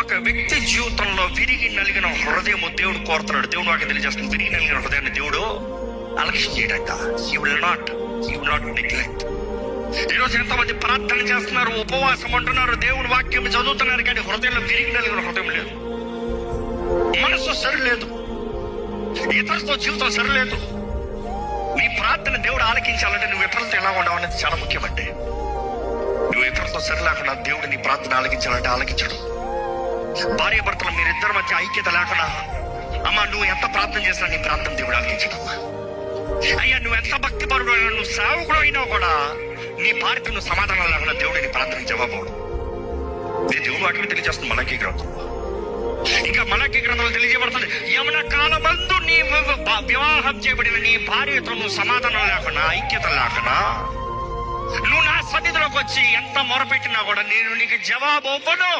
ఒక వ్యక్తి జీవితంలో విరిగి నలిగిన హృదయం దేవుడు కోరుతున్నాడు. దేవుడు వాకి తెలియజేస్తుంది విరిగి నలిగిన హృదయాన్ని దేవుడు అలక్ష్యం చేయడంట. He will not you will not neglect ఈరోజు ఎంతమంది ప్రార్థన చేస్తున్నారు ఉపవాసం అంటున్నారు దేవుని వాక్యం చదువుతున్నారు కానీ హృదయంలో విరిగి నలిగిన హృదయం లేదు. మనసు సరిలేదు. ఇతరులతో జీవితం సరిలేదు. నీ ప్రార్థన దేవుడు ఆలకించాలంటే నువ్వు ఇతరులతో ఎలా ఉండవు అనేది చాలా ముఖ్యమంటే నువ్వు లేకుండా దేవుడు నీ ప్రార్థన ఆలకించాలంటే ఆలకించడు. భార్య భర్తలు మీరిద్దరి మధ్య ఐక్యత లేకుండా అమ్మా నువ్వు ఎంత ప్రార్థన చేసినా నీ ప్రార్థన దేవుడు ఆలకించడు అయ్యా నువ్వు ఎంత భక్తి పరుడు నువ్వు సేవకుడు అయినా కూడా నీ భార్యతో నువ్వు సమాధానం లేకుండా దేవుడు నీ ప్రార్థన జవాబోడు నీ దేవుడు వాటిని తెలియజేస్తుంది మనకి గ్రంథం. ఇంకా మనకి గ్రంథంలో తెలియజేయబడుతుంది యమున కాలమందు నీ వివాహం చేయబడిన నీ భార్యతో నువ్వు సమాధానం లేకుండా ఐక్యత లేకుండా నువ్వు వచ్చి ఎంత మొరపెట్టినా కూడా నేను నీకు జవాబు ఇవ్వను.